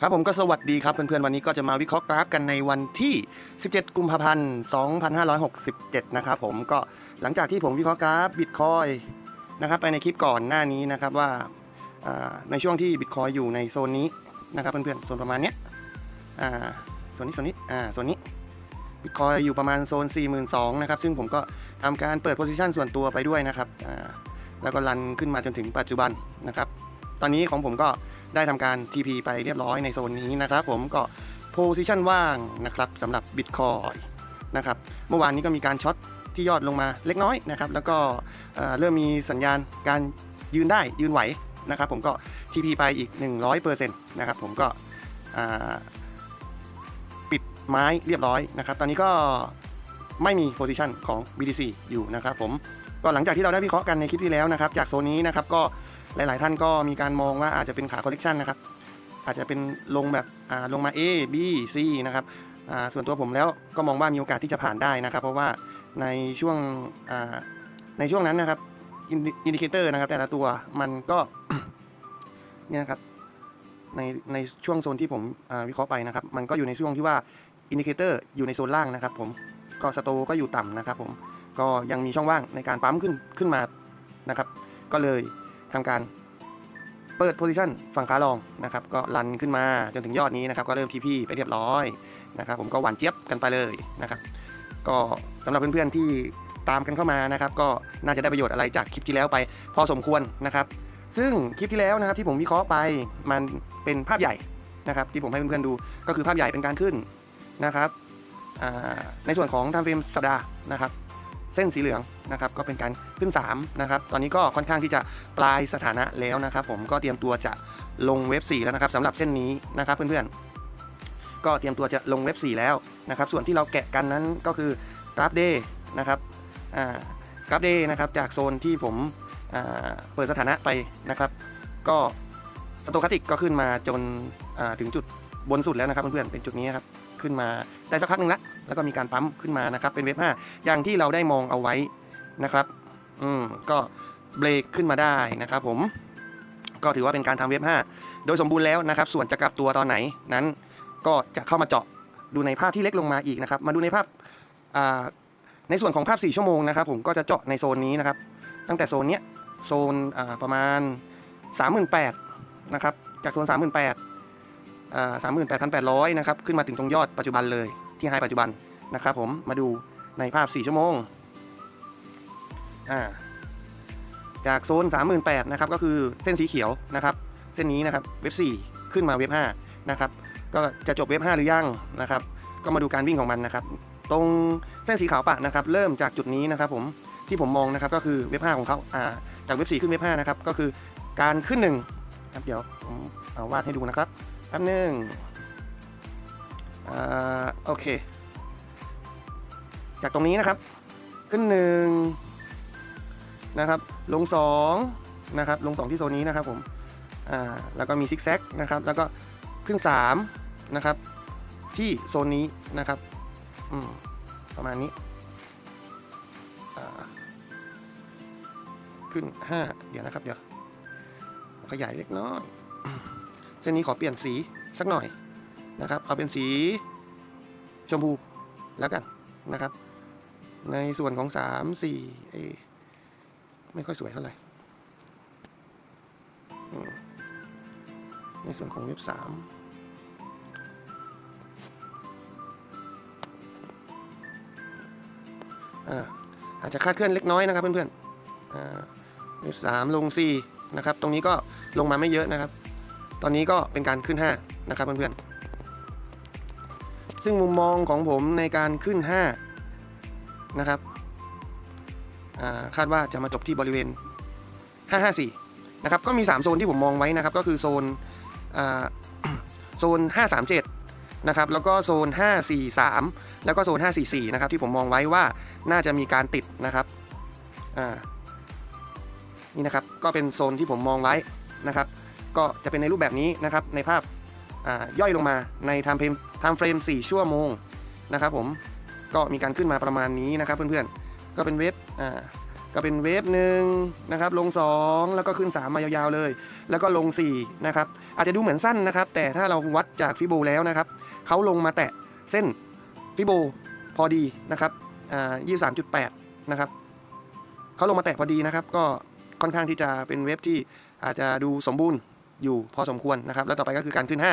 ครับผมก็สวัสดีครับเพื่อนๆวันนี้ก็จะมาวิเคราะห์กราฟกันในวันที่ 17 กุมภาพันธ์ 2567 นะครับผมก็หลังจากที่ผมวิเคราะห์กราฟบิตคอยนะครับไปในคลิปก่อนหน้านี้นะครับว่าในช่วงที่บิตคอยอยู่ในโซนนี้นะครับเพื่อนๆโซนประมาณเนี้ยโซนนี้โซนนี้อ่าโซนนี้บิตคอยอยู่ประมาณโซน 42,000นะครับซึ่งผมก็ทำการเปิดโพซิชันส่วนตัวไปด้วยนะครับแล้วก็รันขึ้นมาจนถึงปัจจุบันนะครับตอนนี้ของผมก็ ได้ทำการ TP ไปเรียบร้อยในโซนนี้นะครับ ผมก็โพซิชันว่างนะครับสำหรับ Bitcoin นะครับเมื่อวานนี้ก็มีการช็อตที่ยอดลงมาเล็กน้อยนะครับแล้วก็เเริ่มมีสัญญาณการยืนได้ยืนไหวนะครับผมก็ TP ไปอีก 100%นะครับผมก็ปิดไม้เรียบร้อยนะครับตอนนี้ก็ไม่มีโพซิชันของ BTC อยู่นะครับผมก็หลังจากที่เราได้วิเคราะห์กันในคลิปที่แล้วนะครับจากโซนนี้นะครับก็ หลาย ๆ ท่านก็มีการมองว่าอาจจะเป็นขาคอลเลกชันนะครับ อาจจะเป็นลงแบบอ่าลงมา A B C นะครับส่วนตัวผมแล้วก็มองว่ามีโอกาสที่จะผ่านได้นะครับ เพราะว่าในช่วงในช่วงนั้นนะครับอินดิเคเตอร์นะครับ แต่ละตัวมันก็เนี่ยครับในในช่วงโซนที่ผมวิเคราะห์ไปนะครับ มันก็อยู่ในช่วงที่ว่าอินดิเคเตอร์อยู่ในโซนล่างนะครับ ผมก็สโตก็อยู่ต่ำนะครับ ผมก็ยังมีช่องว่างในการปั๊มขึ้นขึ้นมานะครับ ก็เลย ทำการเปิดโพซิชันฝั่งขาลองนะครับ ก็รันขึ้นมาจนถึงยอดนี้นะครับ ก็เริ่มทีพีไปเรียบร้อยนะครับ ผมก็หวานเจี๊ยบกันไปเลยนะครับ ก็สำหรับเพื่อนๆที่ตามกันเข้ามานะครับ ก็น่าจะได้ประโยชน์อะไรจากคลิปที่แล้วไป พอสมควรนะครับ ซึ่งคลิปที่แล้วนะครับที่ผมวิเคราะห์ไปมันเป็นภาพใหญ่นะครับ ที่ผมให้เพื่อนๆดูก็คือภาพใหญ่เป็นการขึ้นนะครับในส่วนของทำเฟรมสัปดาห์นะครับ เส้นสีเหลืองนะครับก็เป็นการขึ้น3นะครับตอนนี้ก็ค่อนข้างที่จะปลายสถานะแล้วนะครับ ผมก็เตรียมตัวจะลงเว็บ 4 แล้วนะครับสำหรับเส้นนี้นะครับเพื่อนๆ ก็เตรียมตัวจะลงเว็บ 4 แล้วนะครับส่วนที่เราแกะกันนั้นก็คือกราฟเดย์นะครับอ่ากราฟเดย์นะครับจากโซนที่ผมอ่าเปิดสถานะไปนะครับ ก็สโตคาติกก็ขึ้นมาจนอ่าถึงจุดบนสุดแล้วนะครับเพื่อนๆเป็นจุดนี้ครับขึ้นมาได้สักพักหนึ่งแล้ว แล้วก็มีการปั๊มขึ้นมานะครับ เป็นเว็บ5อย่างที่เราได้มองเอาไว้นะครับ อืมก็เบรกขึ้นมาได้นะครับ ผม ก็ถือว่าเป็นการทำเว็บ5โดยสมบูรณ์แล้วนะครับ ส่วนจะกลับตัวตอนไหนนั้น ก็จะเข้ามาเจาะดูในภาพที่เล็กลงมาอีกนะครับ มาดูในภาพอ่าในส่วนของภาพ 4 ชั่วโมงนะครับ ผมก็จะเจาะในโซนนี้นะครับ ตั้งแต่โซนเนี้ยโซนอ่าประมาณ 38,000นะครับ จากโซน 38,000อ่า38,800 นะครับ ขึ้นมาถึงตรงยอดปัจจุบันเลย ที่ไฮปัจจุบันนะครับผมมาดูในภาพ 4 ชั่วโมงอ่าจากโซน 38,000นะครับก็คือเส้นสีเขียวนะครับ เส้นนี้นะครับเว็บ 4 ขึ้นมาเว็บ 5 นะครับ ก็จะจบเว็บ 5 หรือยังนะครับ ก็มาดูการวิ่งของมันนะครับ ตรงเส้นสีขาวปะนะครับ เริ่มจากจุดนี้นะครับผมที่ผมมองนะครับก็คือเว็บ 5 ของเขาอ่าจากเว็บ 4 ขึ้นเว็บ 5 นะครับ ก็คือการขึ้นหนึ่งครับเดี๋ยวผมเอาวาดให้ดูนะครับแป๊บหนึง อ่าโอเค จากตรงนี้นะครับ ขึ้นหนึ่งนะครับ ลงสองนะครับ ลงสองที่โซนนี้นะครับผมอ่าแล้วก็มีซิกแซกนะครับ แล้วก็ขึ้นสามนะครับ ที่โซนนี้นะครับอืมประมาณนี้ขึ้นห้าเดี๋ยวนะครับเดี๋ยวขยายเล็กน้อยเส้นนี้ขอเปลี่ยนสีสักหน่อย นะครับ เอาเป็นสีชมพูแล้วกันนะครับ ในส่วนของสามสี่เอไม่ค่อยสวยเท่าไหร่ ในส่วนของเว็บสามอาจจะคาดเคลื่อนเล็กน้อยนะครับเพื่อนๆอ่าเว็บสามลงสี่นะครับ ตรงนี้ก็ลงมาไม่เยอะนะครับ ตอนนี้ก็เป็นการขึ้นห้านะครับเพื่อนๆ ซึ่งมุมมองของผมในการขึ้นห้านะครับคาดว่าจะมาจบที่บริเวณ 554 นะครับ ก็มี 3 โซนที่ผมมองไว้นะครับ ก็คือโซนอ่าโซน 537 นะครับ แล้วก็โซน 543 แล้วก็โซน 544 นะครับ ที่ผมมองไว้ว่าน่าจะมีการติดนะครับนี่นะครับ ก็เป็นโซนที่ผมมองไว้นะครับ ก็จะเป็นในรูปแบบนี้นะครับ ในภาพ ย่อยลงมาในไทม์เฟรมไทม์เฟรม 4 ชั่วโมงนะครับผมก็มีการขึ้นมาประมาณนี้นะครับเพื่อนๆ ก็เป็นเว็บอ่าก็เป็นเวฟหนึ่งนะครับลง 2 แล้วก็ขึ้น 3 มายาวๆเลย แล้วก็ลง4นะครับอาจจะดูเหมือนสั้นนะครับ แต่ถ้าเราวัดจากฟิโบแล้วนะครับเขาลงมาแตะเส้นฟิโบพอดีนะครับอ่า23.8 นะครับเขาลงมาแตะพอดีนะครับ ก็ค่อนข้างที่จะเป็นเวฟที่อาจจะดูสมบูรณ์อยู่พอสมควรนะครับ แล้วต่อไปก็คือการขึ้น5อ่า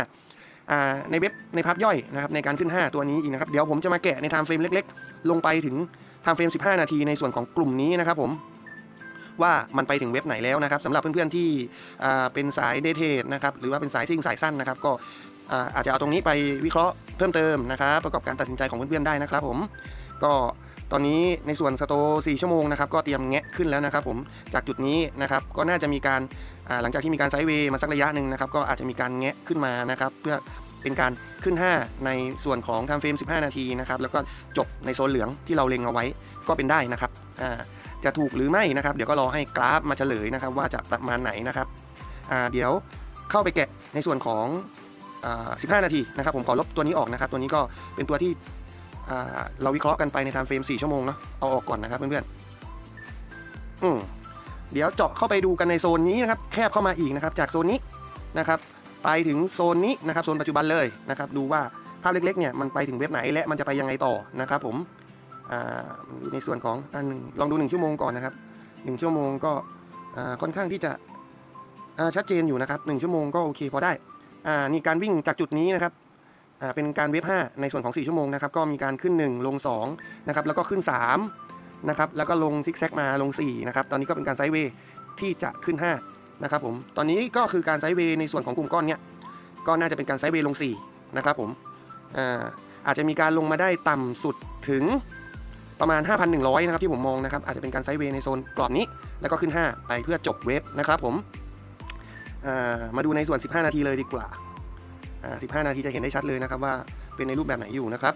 ในเว็บในพับย่อยนะครับในการขึ้น 5 ตัวนี้อีกนะครับ เดี๋ยวผมจะมาแกะในไทม์เฟรมเล็ก ๆ ลงไปถึงไทม์เฟรม 15 นาทีในส่วนของกลุ่มนี้นะครับผมว่ามันไปถึงเว็บไหนแล้วนะครับสำหรับเพื่อนๆที่เป็นสายเดทเทดนะครับหรือว่าเป็นสายซิ่งสายสั้นนะครับ ก็อาจจะเอาตรงนี้ไปวิเคราะห์เพิ่มเติมนะครับประกอบการตัดสินใจของเพื่อนๆได้นะครับ ผมก็ตอนนี้ในส่วนสโต4ชั่วโมงนะครับก็เตรียมแงะขึ้นแล้วนะครับ ผมจากจุดนี้นะครับก็น่าจะมีการ หลังจากที่มีการไซด์เวย์มาสักระยะหนึ่งนะครับก็อาจจะมีการแงะขึ้นมานะครับเพื่อเป็นการขึ้น 5 ในส่วนของไทำเฟรม 15 นาทีนะครับแล้วก็จบในโซนเหลืองที่เราเล็งเอาไว้ก็เป็นได้นะครับจะถูกหรือไม่นะครับเดี๋ยวก็รอให้กราฟมาเฉลยนะครับว่าจะประมาณไหนนะครับเดี๋ยวเข้าไปแกะในส่วนของอ15 นาทีนะครับผมขอลบตัวนี้ออกนะครับ ตัวนี้ก็เป็นตัวที่เราวิเคราะห์กันไปในไทำเฟรม 4 ชั่วโมงเนาะเอาออกก่อนนะครับเพื่อนๆอืม เดี๋ยวเจาะเข้าไปดูกันในโซนนี้นะครับแคบเข้ามาอีกนะครับจากโซนนี้นะครับไปถึงโซนนี้นะครับโซนปัจจุบันเลยนะครับดูว่าภาพเล็กๆเนี่ยมันไปถึงเว็บไหนและมันจะไปยังไงต่อนะครับผมในส่วนของอันหนึ่งลองดู 1 ชั่วโมงก่อนนะครับ 1 ชั่วโมงก็ค่อนข้างที่จะชัดเจนอยู่นะครับ 1 ชั่วโมงก็โอเคพอได้นี่การวิ่งจากจุดนี้นะครับเป็นการเว็บ5ในส่วนของ 4 ชั่วโมงนะครับก็มีการขึ้น 1 ลง2นะครับแล้วก็ขึ้น 3 นะครับแล้วก็ลงซิกแซกมาลง4นะครับตอนนี้ก็เป็นการไซด์เวย์ที่จะขึ้น5นะครับผมตอนนี้ก็คือการไซด์เวย์ในส่วนของกลุ่มก้อนเนี้ยก็น่าจะเป็นการไซด์เวย์ลง4นะครับผมอ่าอาจจะมีการลงมาได้ต่ำสุดถึงประมาณ 5,100 นะครับที่ผมมองนะครับ อาจจะเป็นการไซด์เวย์ในโซนกรอบนี้ แล้วก็ขึ้น 5 ไปเพื่อจบเวฟนะครับผมามาดูในส่วน 15 นาทีเลยดีกว่าา15 นาทีจะเห็นได้ชัดเลยนะครับว่าเป็นในรูปแบบไหนอยู่นะครับ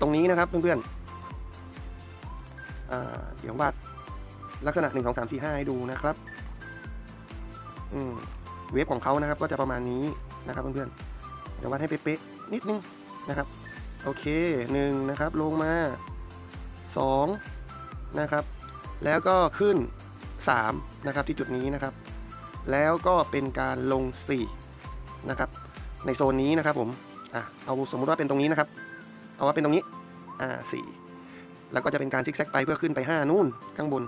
ตรงนี้นะครับเพื่อนๆ เดี๋ยววาดลักษณะ 1 2 3 4 5 ให้ดูนะครับเวฟของเขานะครับก็จะประมาณนี้นะครับเพื่อนๆเดี๋ยววัดให้เป๊ะๆนิดนึงนะครับ โอเค1นะครับลงมา 2 นะครับ แล้วก็ขึ้น 3 นะครับที่จุดนี้นะครับ แล้วก็เป็นการลง 4 นะครับ ในโซนนี้นะครับผมอะเอาสมมุติว่าเป็นตรงนี้นะครับ เอาว่าเป็นตรงนี้อ่า4 แล้วก็จะเป็นการซิกแซกไปเพื่อขึ้นไป 5 นู่นข้างบน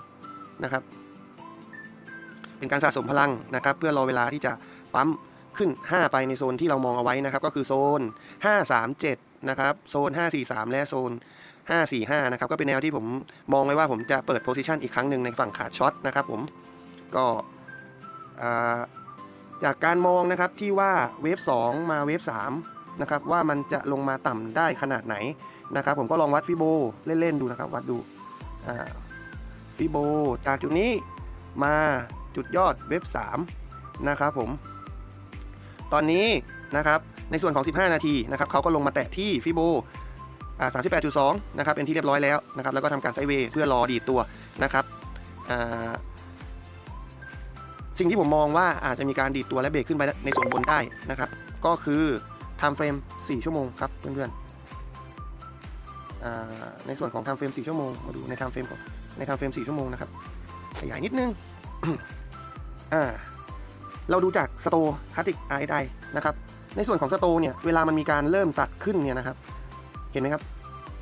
นะครับ เป็นการสะสมพลังนะครับ เพื่อรอเวลาที่จะปั๊มขึ้น 5 ไปในโซนที่เรามองเอาไว้นะครับ ก็คือโซน 537 นะครับ โซน 543 และโซน 545 นะครับ ก็เป็นแนวที่ผมมองไว้ว่าผมจะเปิดโพซิชันอีกครั้งหนึ่งในฝั่งขาช็อตนะครับผมก็จากการมองนะครับที่ว่าเวฟ2มาเวฟ3นะครับว่ามันจะลงมาต่ำได้ขนาดไหน นะครับผมก็ลองวัดฟิโบเล่นๆดูนะครับวัดดูฟิโบจากจุดนี้มาจุดยอดเว็บ3นะครับผม ตอนนี้นะครับในส่วนของ 15 นาทีนะครับเขาก็ลงมาแตะที่ฟิโบอ่า38.2 นะครับเป็นที่เรียบร้อยแล้วนะครับแล้วก็ทำการไซเวย์เพื่อรอดีดตัวนะครับสิ่งที่ผมมองว่าอาจจะมีการดีดตัวและเบรกขึ้นไปในส่วนบนได้นะครับ ก็คือไทม์เฟรม 4 ชั่วโมงครับเพื่อนๆ ในส่วนของทม์เฟรม4ชั่วโมงมาดูในทม์เฟรมก่อนในทำเฟรม4ชั่วโมงนะครับขยายนิดนึงเราดูจากสโตคาติกไอไดนะครับในส่วนของสโตเนี่ยเวลามันมีการเริ่มตัดขึ้นเนี่ยนะครับเห็นไหมครับ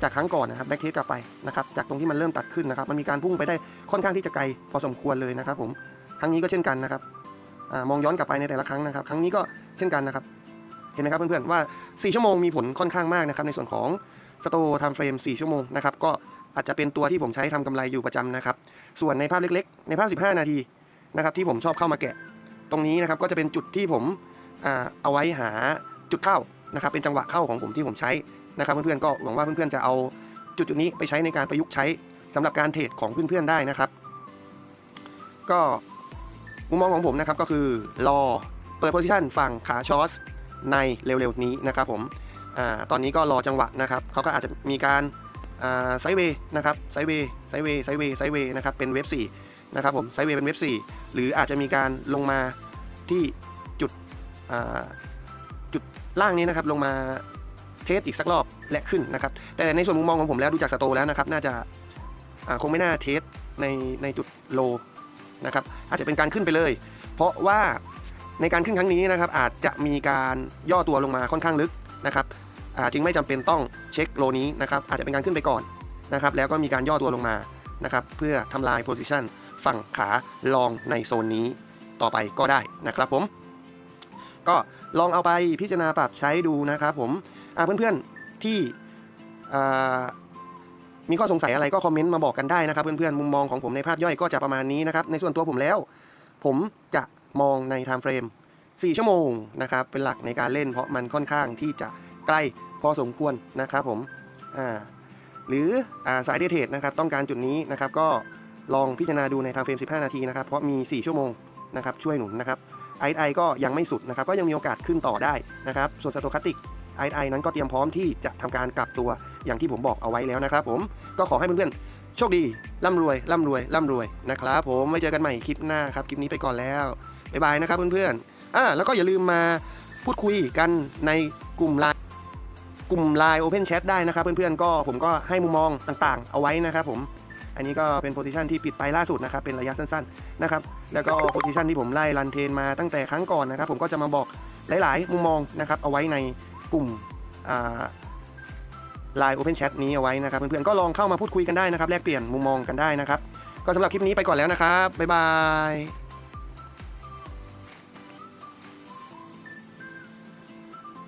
จากครั้งก่อนนะครับแบ็กเทสกลับไปนะครับจากตรงที่มันเริ่มตัดขึ้นนะครับมันมีการพุ่งไปได้ค่อนข้างที่จะไกลพอสมควรเลยนะครับผมครั้งนี้ก็เช่นกันนะครับอมองย้อนกลับไปในแต่ละครั้งนะครับ ครั้งนี้ก็เช่นกันนะครับ เห็นไหมครับเพื่อนๆว่า 4 ชั่วโมงมีผลค่อนข้างมากนะครับในส่วนของ สโตทำเฟรม 4 ชั่วโมงนะครับ ก็อาจจะเป็นตัวที่ผมใช้ทำกำไรอยู่ประจำนะครับ ส่วนในภาพเล็กๆ ในภาพ 15 นาทีนะครับที่ผมชอบเข้ามาแกะ ตรงนี้นะครับก็จะเป็นจุดที่ผมเอาไว้หาจุดเข้านะครับ เป็นจังหวะเข้าของผมที่ผมใช้นะครับ เพื่อนๆก็หวังว่าเพื่อนๆจะเอาจุดจุดๆนี้ไปใช้ในการประยุกต์ใช้สำหรับการเทรดของเพื่อนๆได้นะครับ ก็มุมมองของผมนะครับก็คือรอเปิดโพซิชันฝั่งขาชอสในเร็วๆนี้นะครับผม อาตอนนี้ก็รอจังหวะนะครับเขาก็อาจจะมีการไซเวย์นะครับไซเวย์ไซเวย์ไซเวย์ไซเวย์นะครับเป็นเว็บ4นะครับผมไซเวย์เป็นเว็บ4หรืออาจจะมีการลงมาที่จุดอ่าจุดล่างนี้นะครับลงมาเทสอีกสักรอบและขึ้นนะครับ แต่ในส่วนมุมมองของผมแล้วดูจากสโตแล้วนะครับ น่าจะาคงไม่น่าเทสในในจุดโลนะครับอาจจะเป็นการขึ้นไปเลย เพราะว่าในการขึ้นครั้งนี้นะครับอาจจะมีการย่อตัวลงมาค่อนข้างลึก นะครับจึงไม่จำเป็นต้องเช็คโลนี้นะครับอาจจะเป็นการขึ้นไปก่อนนะครับแล้วก็มีการย่อตัวลงมานะครับเพื่อทำลายโพซิชันฝั่งขาลองในโซนนี้ต่อไปก็ได้นะครับผม ก็ลองเอาไปพิจารณาปรับใช้ดูนะครับผมเพื่อนๆที่มีข้อสงสัยอะไรก็คอมเมนต์มาบอกกันได้นะครับเพื่อนๆมุมมองของผมในภาพย่อยก็จะประมาณนี้นะครับในส่วนตัวผมแล้ว ผมจะมองในไทม์เฟรม 4 ชั่วโมงนะครับเป็นหลักในการเล่น เพราะมันค่อนข้างที่จะใกล้พอสมควรนะครับผมอ่าหรืออาสายเดทเทรดนะครับต้องการจุดนี้นะครับก็ลองพิจารณาดูในไทม์เฟรม 15 นาทีนะครับเพราะมี 4 ชั่วโมงนะครับช่วยหนุนนะครับไอไอก็ยังไม่สุดนะครับก็ยังมีโอกาสขึ้นต่อได้นะครับส่วนสโตคัติกไอไอนั้นก็เตรียมพร้อมที่จะทำการกลับตัวอย่างที่ผมบอกเอาไว้แล้วนะครับผมก็ขอให้เพื่อนๆโชคดีร่ำรวยร่ำรวยร่ำรวยนะครับผมไว้เจอกันใหม่คลิปหน้าครับคลิปนี้ไปก่อนแล้วบ๊ายบายนะครับเพื่อนๆ อ่าแล้วก็อย่าลืมมาพูดคุยกันในกลุ่มไลน์กลุ่มไลน์ Open Chat ได้นะครับ เพื่อนๆก็ผมก็ให้มุมมองต่างๆ เอาไว้นะครับผม อันนี้ก็เป็นโพซิชันที่ปิดไปล่าสุดนะครับ เป็นระยะสั้นๆนะครับ แล้วก็โพซิชันที่ผมไล่รันเทรนมาตั้งแต่ครั้งก่อนนะครับ ผมก็จะมาบอกหลายๆ มุมมองนะครับ เอาไว้ในกลุ่มไลน์ Open Chat นี้เอาไว้นะครับ เพื่อนๆก็ลองเข้ามาพูดคุยกันได้นะครับ แลกเปลี่ยนมุมมองกันได้นะครับ ก็สำหรับคลิปนี้ไปก่อนแล้วนะครับบ๊ายบาย